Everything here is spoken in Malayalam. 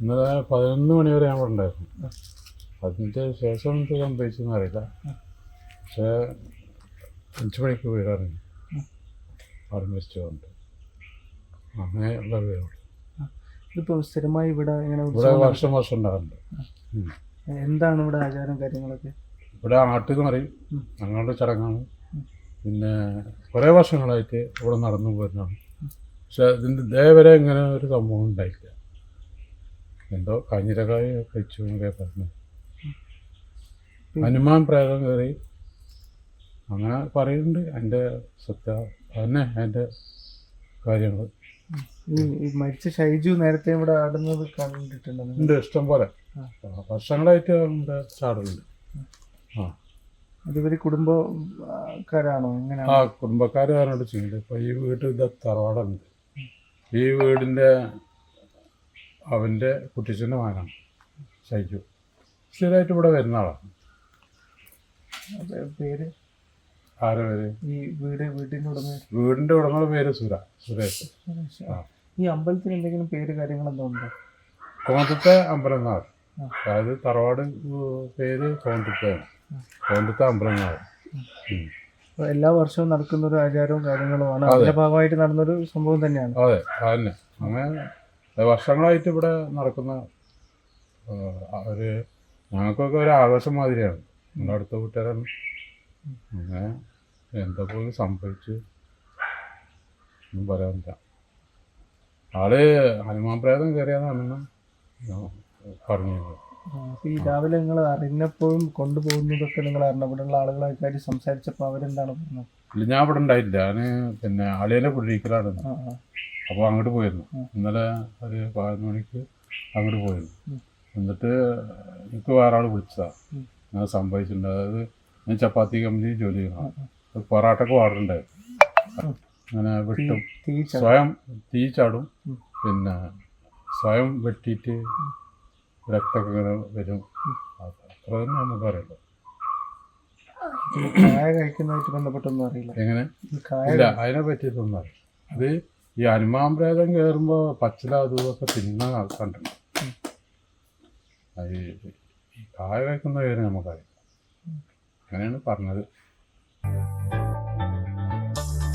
ഇന്നലെ പതിനൊന്ന് മണി വരെ ഞാൻ ഉണ്ടായിരുന്നു. അതിന്റെ ശേഷം എന്ത് സംഭവിച്ചെന്ന് അറിയില്ല. പക്ഷേ അഞ്ച് മണിക്ക് വീടിറങ്ങി അവിടെ വെച്ചുകൊണ്ട് അങ്ങനെ ഉള്ള വീടുണ്ട് ഇതിപ്പോ സ്ഥിരമായി ഇവിടെ ഇങ്ങനെ ഇവിടെ വർഷം വർഷം ഉണ്ടാകുന്നുണ്ട് എന്താണ് ഇവിടെ ആചാരം കാര്യങ്ങളൊക്കെ? ഇവിടെ ആട്ടിൽ പറയും. ഞങ്ങളുടെ ചടങ്ങാണ്. പിന്നെ കുറേ വർഷങ്ങളായിട്ട് ഇവിടെ നടന്നു പോരുന്നതാണ് പക്ഷെ ഇതിന്റെ ഇതേവരെ ഇങ്ങനെ ഒരു സംഭവം ഉണ്ടായിട്ടില്ല. എന്തോ കഞ്ഞിരക്കായ കഴിച്ചു എന്നൊക്കെ പറഞ്ഞു. ഹനുമാൻ പ്രേതം കയറി. അങ്ങനെ പറയുന്നുണ്ട് എന്റെ സത്യ അതന്നെ എന്റെ കാര്യങ്ങൾ. മരിച്ച ഷൈജു നേരത്തെ ഇവിടെ ആടുന്നത് കണ്ടിട്ടുണ്ട്? ഇഷ്ടം പോലെ. വർഷങ്ങളായിട്ട് നമ്മുടെ ചാടുന്നുണ്ട്. ആ. അതിവര് കുടുംബക്കാരാണോ എങ്ങനെയാണ്? ആ കുടുംബക്കാരാണോ ചെയ്യുന്നത്? ഇപ്പൊ ഈ വീട്ടിൽ തറവാടുണ്ട്. ഈ വീടിന്റെ അവന്റെ കുട്ടിച്ചന്റെ മകനാണ് ഷൈജു സ്ഥിരമായിട്ട് ഇവിടെ വരുന്ന ആളാണ് പേര്? ആരെ പേര്? ഈ വീട് വീട്ടിന്റെ ഉടമ? വീടിന്റെ ഉടമയുടെ പേര് സുര സുരേഷ്. ഈ അമ്പലത്തിന് എന്തെങ്കിലും പേര് കാര്യങ്ങളെന്തോ ഉണ്ടോ? കോന്തത്തെ അമ്പലങ്ങാർ അതായത് തറവാട് പേര് കോന്തത്തെയാണ് കോന്തത്തെ അമ്പലങ്ങാർ എല്ലാ വർഷവും നടക്കുന്ന ഒരു ആചാരവും കാര്യങ്ങളുമാണ്. അതിന്റെ ഭാഗമായിട്ട് നടന്നൊരു സംഭവം തന്നെയാണ്. അതെ അതന്നെ അങ്ങനെ വർഷങ്ങളായിട്ട് ഇവിടെ നടക്കുന്ന ഒരു ഞങ്ങൾക്കൊക്കെ ഒരു ആഘോഷം മാതിരിയാണ്. നമ്മുടെ അടുത്ത കൂട്ടുകാരാണ് അങ്ങനെ എന്താ പോലും സംഭവിച്ചു ഒന്നും പറയാനില്ല. ആൾ ഹനുമാൻ പ്രേതം കയറിയതാണെന്ന് പറഞ്ഞു ആ, ഈ രാവിലെ നിങ്ങൾ അറിഞ്ഞപ്പോഴും കൊണ്ടുപോകുന്നതൊക്കെ നിങ്ങൾ അറിഞ്ഞപ്പോഴുള്ള ആളുകളായിട്ട് സംസാരിച്ചപ്പോൾ അവരെന്താണ് പറഞ്ഞത്? ഇല്ല ഞാൻ ഇവിടെ ഉണ്ടായിട്ടില്ല. ഞാൻ പിന്നെ അളിയനെ കുടിയിരിക്കലാണ് അപ്പോൾ അങ്ങോട്ട് പോയിരുന്നു. ഇന്നലെ ഒരു പതിനൊന്ന് മണിക്ക് അങ്ങോട്ട് പോയിരുന്നു. എന്നിട്ട് എനിക്ക് വേറെ ആൾ വിളിച്ചതാണ് ഞാൻ സംഭവിച്ചിട്ടുണ്ട്. അതായത് ഞാൻ ചപ്പാത്തി കമ്പനി ജോലി. അപ്പോൾ പൊറാട്ടൊക്കെ ഓർഡർ ഉണ്ടായിരുന്നു. അങ്ങനെ വെട്ടും സ്വയം തീ ചാടും. പിന്നെ സ്വയം വെട്ടിയിട്ട് രക്തമൊക്കെ ഇങ്ങനെ വരും. അത് അത്ര തന്നെ നമുക്ക് അറിയില്ല കായ കഴിക്കുന്നതായിട്ട് ബന്ധപ്പെട്ടൊന്നും അറിയില്ല. എങ്ങനെ? ഇല്ല അതിനെ പറ്റിയിട്ടൊന്നും അറിയില്ല. അത് ഈ അനുമാമ്പ്രേതം പ്രേതം കയറുമ്പോൾ പച്ചില അതുമൊക്കെ തിന്ന കണ്ടിട്ടുണ്ട്. അത് ഈ കായ കഴിക്കുന്ന കാര്യം നമുക്കറിയാം. അങ്ങനെയാണ് പറഞ്ഞത്.